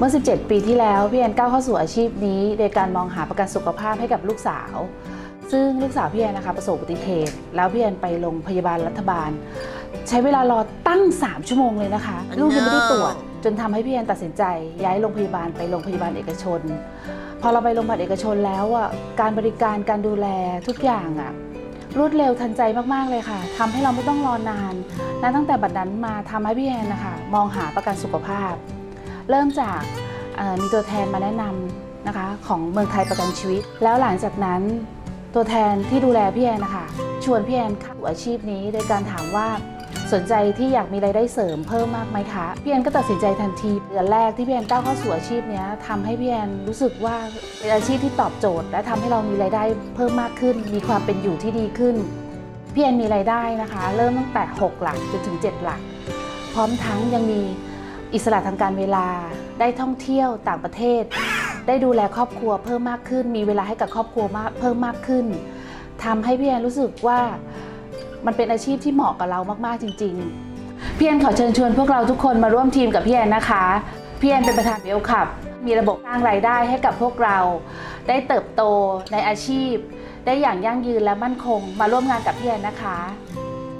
เมื่อ 17 ปีที่แล้วพี่แอนก้าวเข้าสู่อาชีพนี้ โดยการมองหาประกันสุขภาพให้กับลูกสาว ซึ่งลูกสาวพี่แอนนะคะประสบอุบัติเหตุ แล้วพี่แอนไปโรงพยาบาลรัฐบาล ใช้เวลารอตั้ง 3 ชั่วโมงเลยนะคะ ลูกยังไม่ได้ตรวจ จนทำให้พี่แอนตัดสินใจ ย้ายโรงพยาบาลไปโรงพยาบาลเอกชน พอเราไปโรงพยาบาลเอกชนแล้วอะการบริการการดูแลทุกอย่างอะรวดเร็วทันใจมาก ๆ เลยค่ะทำให้เราไม่ต้องรอนานและตั้งแต่บัดนั้นมาทำให้พี่แอนนะคะ มองหาประกันสุขภาพ เริ่มจากมีตัวแทนมาแนะนำนะคะของเมืองไทยประกันชีวิต แล้วหลังจากนั้นตัวแทนที่ดูแลพี่แอนนะคะชวนพี่แอนเข้าอาชีพนี้ โดยการถามว่าสนใจที่อยากมีรายได้เสริมเพิ่มมากไหมคะพี่แอนก็ตัดสินใจทันทีเดือนแรกที่พี่แอนก้าวเข้าสู่อาชีพนี้ทำให้พี่แอนรู้สึกว่าเป็นอาชีพที่ตอบโจทย์ และทำให้เรามีรายได้เพิ่มมากขึ้น มีความเป็นอยู่ที่ดีขึ้นพี่แอนมีรายได้นะคะ เริ่มตั้งแต่ 6 หลักจนถึง 7 หลัก พร้อมทั้งยังมี อิสระทางการเวลา ได้ท่องเที่ยวต่างประเทศ ได้ดูแลครอบครัวเพิ่มมากขึ้น มีเวลาให้กับครอบครัวมากเพิ่มมากขึ้นทำให้พี่แอนรู้สึกว่ามันเป็นอาชีพที่เหมาะกับเรามากๆจริง ๆ พี่แอนขอเชิญชวนพวกเราทุกคนมาร่วมทีมกับพี่แอนนะคะ พี่แอนเป็นประธานเบลขับ มีระบบสร้างรายได้ให้กับพวกเรา ได้เติบโตในอาชีพ ได้อย่างยั่งยืนและมั่นคง มาร่วมงานกับพี่แอนนะคะ